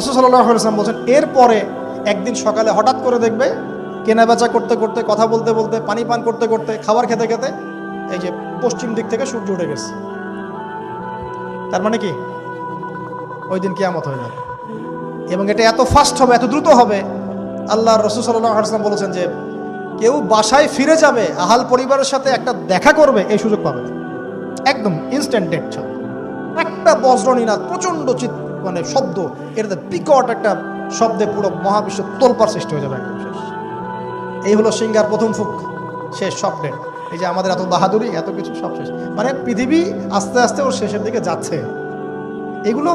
রসুল সাল্লাম বলছেন, এরপরে একদিন সকালে হঠাৎ করে দেখবে কেনা বেচা করতে করতে, কথা বলতে বলতে, পানি পান করতে করতে, খাবার খেতে খেতে এই যে পশ্চিম দিক থেকে সূর্য উঠে গেছে। তার মানে কি? ওই দিন কেয়ামত হয়ে যাবে এবং এটা এত ফাস্ট হবে, এত দ্রুত হবে। আল্লাহ রসুল সাল্লাম বলেছেন যে, কেউ বাসায় ফিরে যাবে, আহাল পরিবারের সাথে একটা দেখা করবে, এই সুযোগ পাবে একদম ইনস্ট্যান্ট ডেট একটা বজ্রনীনাথ প্রচণ্ড চিৎ মানে শব্দ এটাতে বিকট একটা শব্দে পুরো মহাবিশ্ব তোলপার সৃষ্টি হয়ে যাবে একদম শেষ। এই হলো সিঙ্গার প্রথম ফুক, শেষ স্বপ্নের এই যে আমাদের এত বাহাদুরি, এত কিছু সব শেষ। মানে পৃথিবী আস্তে আস্তে ওর শেষের দিকে যাচ্ছে। এগুলো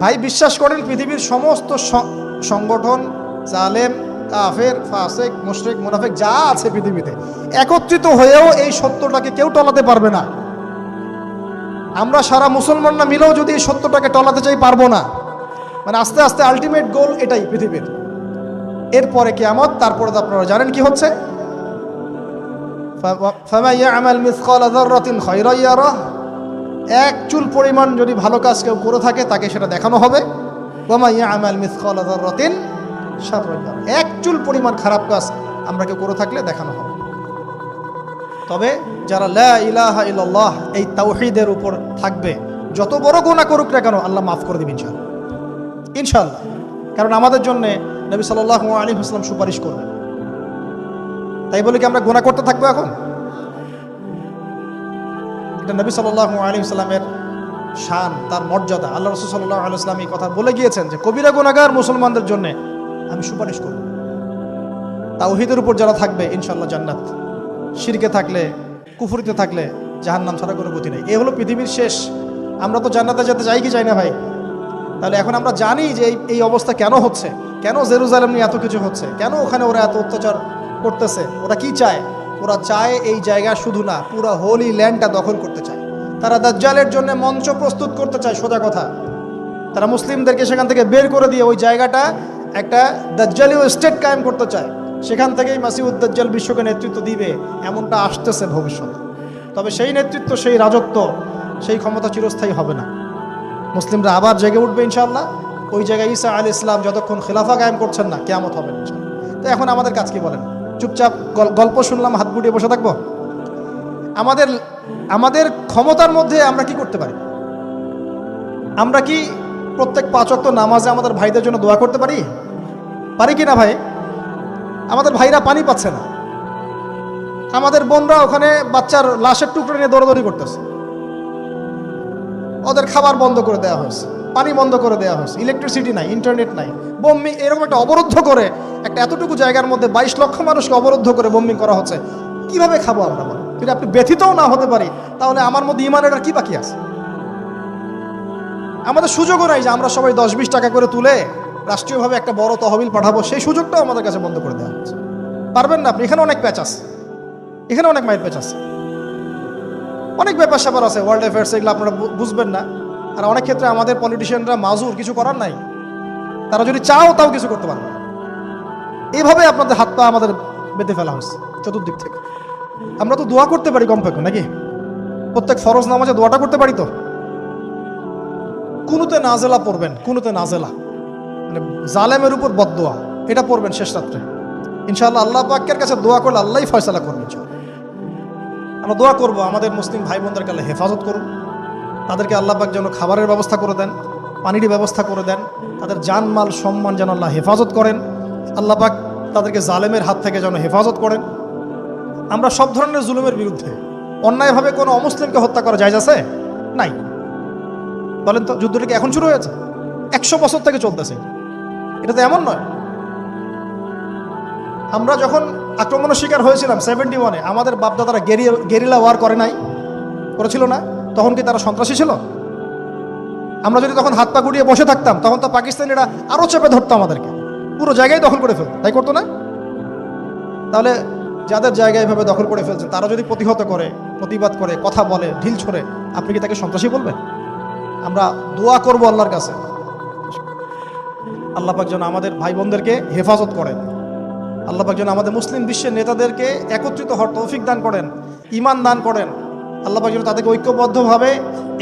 ভাই বিশ্বাস করেন, পৃথিবীর সমস্ত সংগঠন, জালেম, কাফের, ফাসেক, মুশরিক, মুনাফেক, যা আছে পৃথিবীতে, একত্রিত হয়েও এই সত্যটাকে কেউ টলাতে পারবে না। আমরা সারা মুসলমানরা মিলেও যদি এই সত্যটাকে টলাতে চাই, পারব না। মানে আস্তে আস্তে আলটিমেট গোল এটাই পৃথিবীর। এরপরে কেয়ামত, তারপরে তো আপনারা জানেন কি হচ্ছে। এক চুল পরিমাণ যদি ভালো কাজ কেউ করে থাকে, তাকে সেটা দেখানো হবে। এক চুল পরিমাণ খারাপ কাজ আমরা কেউ করে থাকলে দেখানো হবে। তবে যারা ইলাহা ইল্লাল্লাহ, এই তাওহীদের উপর থাকবে, যত বড় গুনাহ করুক না কেন, আল্লাহ মাফ করে দিবেন ইনশাআল্লাহ। ইনশাআল্লাহ। কারণ আমাদের জন্য নবী সাল্লাল্লাহু আলাইহি ওয়াসাল্লাম সুপারিশ করবেন তাই বলে কি আমরা গুনাহ করতে থাকব এখন? এটা নবী সাল্লাল্লাহু আলাইহি সাল্লামের শান, তার মর্যাদা। আল্লাহ রসুল সাল্লাহ আলাইসলাম এই কথা বলে গিয়েছেন যে, কবিরা গোনাগার মুসলমানদের জন্য আমি সুপারিশ করব। তাওহিদের উপর যারা থাকবে ইনশাল্লাহ জান্নাত। শিরকে থাকলে, কুফুরিতে থাকলে জাহান্নাম ছাড়া কোনো গতি নেই। এ হলো পৃথিবীর শেষ। আমরা তো জান্নাতে যেতে চাই কি চাই না ভাই? তাহলে এখন আমরা জানি যে এই এই অবস্থা কেন হচ্ছে? কেন জেরুজালেম নিয়ে এত কিছু হচ্ছে? কেন ওখানে ওরা এত অত্যাচার করতেছে? ওরা কি চায়? ওরা চায় এই জায়গা শুধু না, পুরো হোলি ল্যান্ডটা দখল করতে চায়। তারা দাজ্জালের জন্য মঞ্চ প্রস্তুত করতে চায়, সোজা কথা। তারা মুসলিমদেরকে সেখান থেকে বের করে দিয়ে ওই জায়গাটা একটা দাজ্জালীয় স্টেট কায়েম করতে চায়। সেখান থেকেই মাসিউদ দাজ্জাল বিশ্বকে নেতৃত্ব দিবে, এমনটা আসতেছে ভবিষ্যতে। তবে সেই নেতৃত্ব, সেই রাজত্ব, সেই ক্ষমতা চিরস্থায়ী হবে না। মুসলিমরা আবার জেগে উঠবে ইনশাল্লাহ ওই জায়গায় ঈসা আলী ইসলাম যতক্ষণ খেলাফা কায়েম করছেন না, কেয়ামত হবে তো এখন আমাদের কাজ কি বলেন? চুপচাপ গল- গল্প শুনলাম, হাত গুটিয়ে বসে থাকব? আমাদের আমাদের ক্ষমতার মধ্যে আমরা কি করতে পারি? আমরা কি প্রত্যেক পাঁচ ওয়াক্ত নামাজে আমাদের ভাইদের জন্য দোয়া করতে পারি? পারি কি না ভাই? আমাদের ভাইরা পানি পাচ্ছে না। আমাদের বোনরা ওখানে বাচ্চার লাশের টুকরো নিয়ে দৌড়াদৌড়ি করতেছে। ওদের খাবার বন্ধ করে দেওয়া হয়েছে, পানি বন্ধ করে দেওয়া হয়েছে ইলেকট্রিসিটি নাই ইন্টারনেট নাই। বোম্বিং এরকম একটা অবরুদ্ধ করে একটা এতটুকু জায়গার মধ্যে বাইশ লক্ষ মানুষকে অবরুদ্ধ করে বোম্বিং করা হচ্ছে। কীভাবে খাব আমরা বলো? যদি আপনি ব্যথিতও না হতে পারি, তাহলে আমার মধ্যে ইমানের আর কি বাকি আছে? আমাদের সুযোগও নাই যে আমরা সবাই দশ বিশ টাকা করে তুলে রাষ্ট্রীয়ভাবে একটা বড় তহবিল পাঠাবো, সেই সুযোগটাও আমাদের কাছে বন্ধ করে দেওয়া হচ্ছে। পারবেন না আপনি? এখানে অনেক প্যাচ আছে। এখানে অনেক মাইল প্যাচ আছে। অনেক ব্যাপার স্যাপার আছে ওয়ার্ল্ড অ্যাফেয়ার্স এগুলো আপনারা বুঝবেন না। আর অনেক ক্ষেত্রে আমাদের পলিটিশিয়ানরা মাজুর কিছু করার নাই। তারা যদি চাও, তাও কিছু করতে পারবে। এইভাবে আপনাদের হাত পা আমাদের বেঁধে ফেলা হয়েছে চতুর্দিক থেকে। আমরা তো দোয়া করতে পারি কমপক্ষে, নাকি? প্রত্যেক ফরজ নামাজে দোয়াটা করতে পারি তো? কুনুতে নাজেলা পড়বেন, কুনুতে নাজেলা। জালেমের উপর বদদোয়া। এটা পড়বেন শেষ রাত্রে। ইনশাআল্লাহ আল্লাহ পাকের কাছে দোয়া করলে আল্লাহই ফয়সালা করবেন আমরা দোয়া করব আমাদের মুসলিম ভাই বোনদেরকে আল্লাহ হেফাজত করুন তাদেরকে আল্লাহ পাক যেন খাবারের ব্যবস্থা করে দেন পানির ব্যবস্থা করে দেন। তাদের জানমাল সম্মান যেন আল্লাহ হেফাজত করেন। আল্লাহ পাক তাদেরকে জালেমের হাত থেকে যেন হেফাজত করেন। আমরা সব ধরনের জুলুমের বিরুদ্ধে অন্যায়ভাবে কোনো অমুসলিমকে হত্যা করা যায় আছে? নাই। বলেন তো, যুদ্ধটা কি এখন শুরু হয়েছে? একশো বছর থেকে চলতেছে। এটা তো এমন নয়। আমরা যখন আক্রমণের শিকার হয়েছিলাম সেভেন্টি ওয়ানে আমাদের বাপদাদারা গেরি গেরিলা ওয়ার করে নাই। করেছিল না? তখন কি তারা সন্ত্রাসী ছিল? আমরা যদি তখন হাত পা গুড়িয়ে বসে থাকতাম, তখন তো পাকিস্তানিরা আরও চেপে ধরতো আমাদেরকে। পুরো জায়গায় দখল করে ফেলতো, তাই করতো না? তাহলে যাদের জায়গায় এভাবে দখল করে ফেলছে তারা যদি প্রতিহত করে, প্রতিবাদ করে, কথা বলে, ঢিল ছড়ে, আপনি কি তাকে সন্ত্রাসী বলবেন? আমরা দোয়া করব আল্লাহর কাছে। আল্লাহ পাক যেন আমাদের ভাই বোনদেরকে হেফাজত করেন। আল্লাহ পাক যেন আমাদের মুসলিম বিশ্বের নেতাদেরকে একত্রিত হওয়ার তৌফিক দান করেন ইমান দান করেন। আল্লাহ পাক যেন তাদেরকে ঐক্যবদ্ধভাবে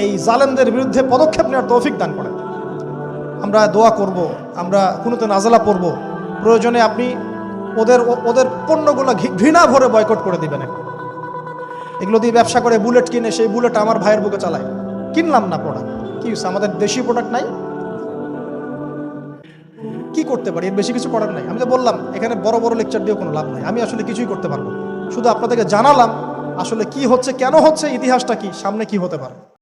এই জালেমদের বিরুদ্ধে পদক্ষেপ নেওয়ার তৌফিক দান করেন। আমরা দোয়া করব, আমরা কোনোতে নাজালা পড়ব। প্রয়োজনে আপনি ওদের ওদের পণ্যগুলো ঘৃণা ভরে বয়কট করে দিবেন। এগুলো দিয়ে ব্যবসা করে বুলেট কিনে সেই বুলেট আমার ভাইয়ের বুকে চালায়। কিনলাম না প্রোডাক্ট কি আমাদের দেশি প্রোডাক্ট নাই? কি করতে পারি? এর বেশি কিছু করার নাই। আমি তো বললাম, এখানে বড় বড় লেকচার দিয়েও কোনো লাভ নাই। আমি আসলে কিছুই করতে পারব শুধু আপনাদেরকে জানালাম, আসলে কি হচ্ছে, কেন হচ্ছে, ইতিহাসটা কি, সামনে কি হতে পারে।